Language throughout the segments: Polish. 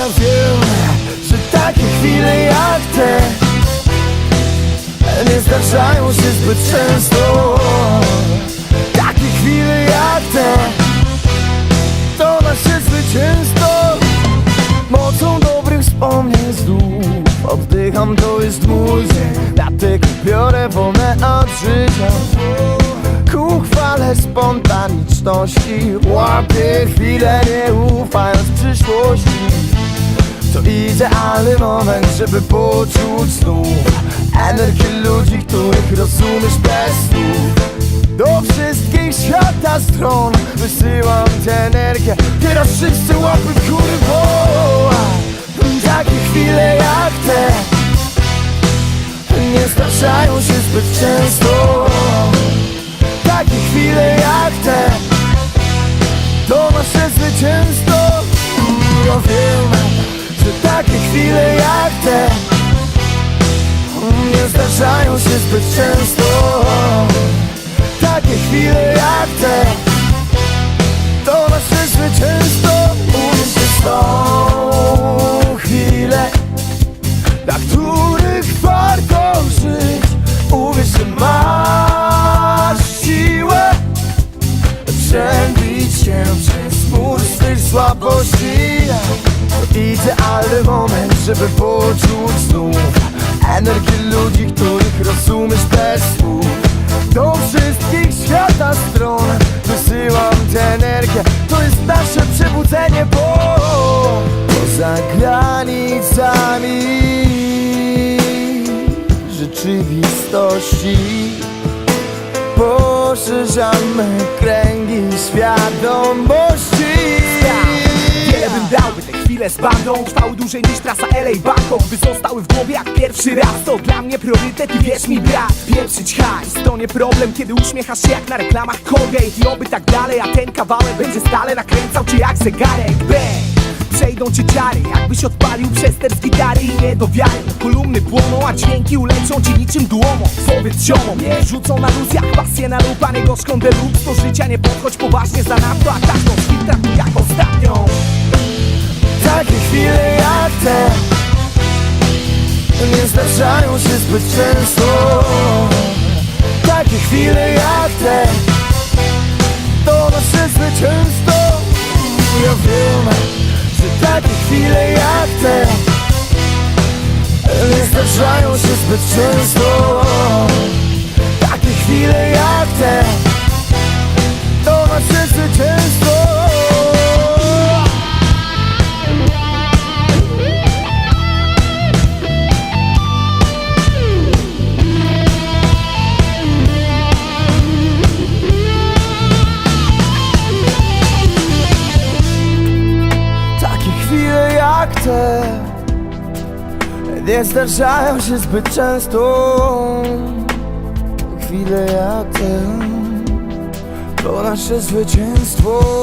ja wiem, że takie chwile jak te Nie zdarzają się zbyt często. Takie chwile jak te To nasze zwycięstwo. Mocą dobrych wspomnień znów Oddycham, to jest mój Dlatego biorę wolne od życia. Ku chwale spontaniczności. Łapię chwilę, nie ufając przyszłości To idealny moment, żeby poczuć znów Energię ludzi, których rozumiesz bez słów. Do wszystkich świata stron Wysyłam tę energię Teraz wszyscy łapy woła Takie chwile jak te Nie zdarzają się zbyt często. Takie chwile jak te To nasze zwycięstwo się zbyt często. Takie chwile jak te To nasze zwycięstwo w tą chwilę. Dla których warto żyć Uwierz, że masz siłę. Przebić się przez mur swych słabości. To idealny moment, żeby poczuć znów Energię rozumiesz bez słów. Do wszystkich świata stron Wysyłam tę energię. To jest nasze przebudzenie, bo Poza granicami Rzeczywistości Poszerzamy kręgi świadomości chwile z bandą Trwały dłużej niż trasa LA Bangkok By zostały w głowie jak pierwszy raz. To dla mnie priorytet i wierz mi brat Pieprzyć hajs. To nie problem Kiedy uśmiechasz się jak na reklamach Colgate. I oby tak dalej, a ten kawałek będzie stale Nakręcał cię jak zegarek. Bang! Przejdą cię ciary, jakbyś odpalił przester z gitary i nie do wiary. Kolumny płoną, a dźwięki uleczą ci niczym dłomą. Powiedz ziomom, nie rzucą na luz jak pasję na lub A nie gorzką deluxe, do życia nie podchodź poważnie za nadto A każdą z zbyt często. Takie chwile jak te To nasze zwycięstwo Ja wiem, że takie chwile jak te Nie zdarzają się zbyt często. Takie chwile jak te Nie zdarzają się zbyt często Chwile jak te To nasze zwycięstwo.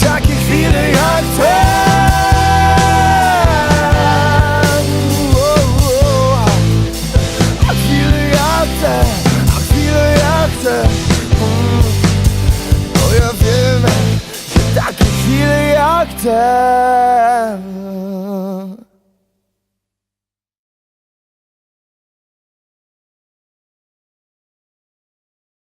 Takie chwile jak te A chwile jak te A chwile jak te Mm. O ja wiem, że takie chwile jak te